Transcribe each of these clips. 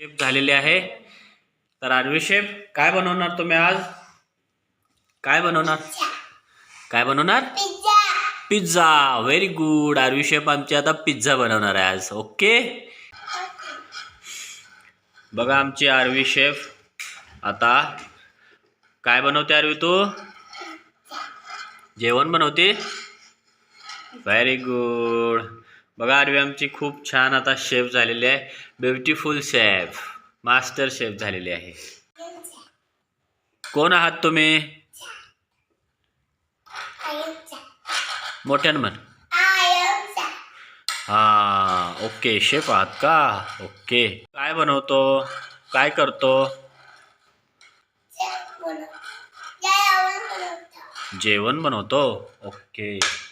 Chef झालेले आहे. तर आरवी शेफ काय बनवणार तुम्ही आज? काय बनवणार? काय बनवणार? Pizza. Pizza. Very good Aarvi chef आमची आता पिझ्झा बनवणार आहे आज. ओके बघा आमची आरवी शेफ आता काय बनवते आरवी तू? जेवण बनवते? व्हेरी गुड बघा आरवी आमची खूप छान आता शेफ झालेली आहे. ब्युटिफुल शेफ मास्टर शेफ झालेली आहे. कोण आहात तुम्ही? मोठ्यानं म्हण. हा ओके शेफ आहात का? ओके काय बनवतो? काय करतो? बोलो जय आवड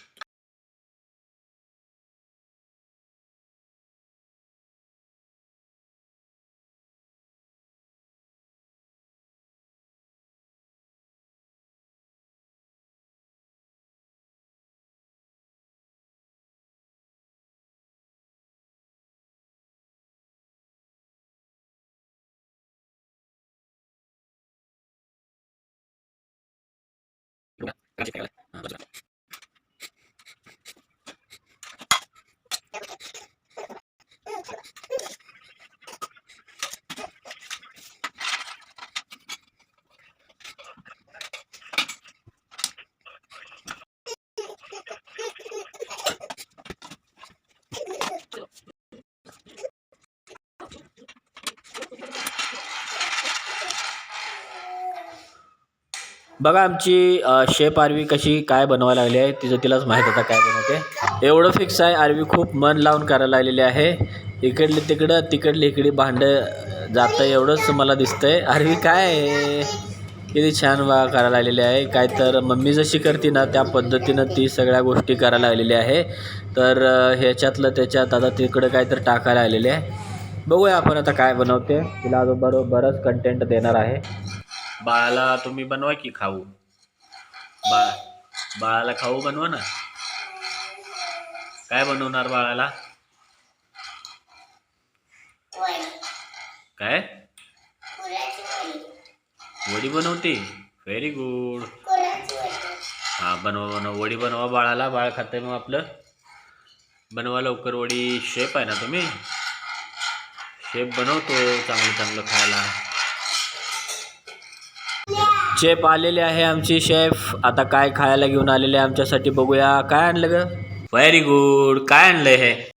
बनवतो जेवण बनवतो ओके बघा आमची शेप आरवी कशी काय बनवायला लागली आहे तिचं तिलाच माहीत आता काय बनवते. एवढं फिक्स आहे आरवी खूप मन लावून करायला लागलेली आहे. इकडले तिकडं तिकडले इकडे भांडं जातं एवढंच मला दिसतं आहे आरवी काय आहे? किती छान वा करायला लागलेली आहे. काय तर मम्मी जशी करते ना त्या पद्धतीनं ती सगळ्या गोष्टी करायला लागलेली आहे. तर ह्याच्यातलं त्याच्यात आता तिकडं काय तर टाकायला आलेले आहे. बघूया आपण आता काय बनवते. तिला अजून बरंच कंटेंट देणार आहे. बाळाला तुम्ही बनवा की खाऊ? बाळ बाळाला खाऊ बनवा ना. काय बनवणार बाळाला? काय? वडी. बनवते. व्हेरी गुड हां बनवा बनवा. वडी बनवा बाळाला. बाळ खाते मग आपलं. बनवा लवकर वडी. शेप आहे ना तुम्ही? शेप बनवतो चांगलं चांगलं खायला. शेफ आलेले आहे आमची शेफ. आता काय खायला घेऊन आलेले आमच्यासाठी बघूया. काय आणलं ग? व्हेरी गुड काय आणलं हे?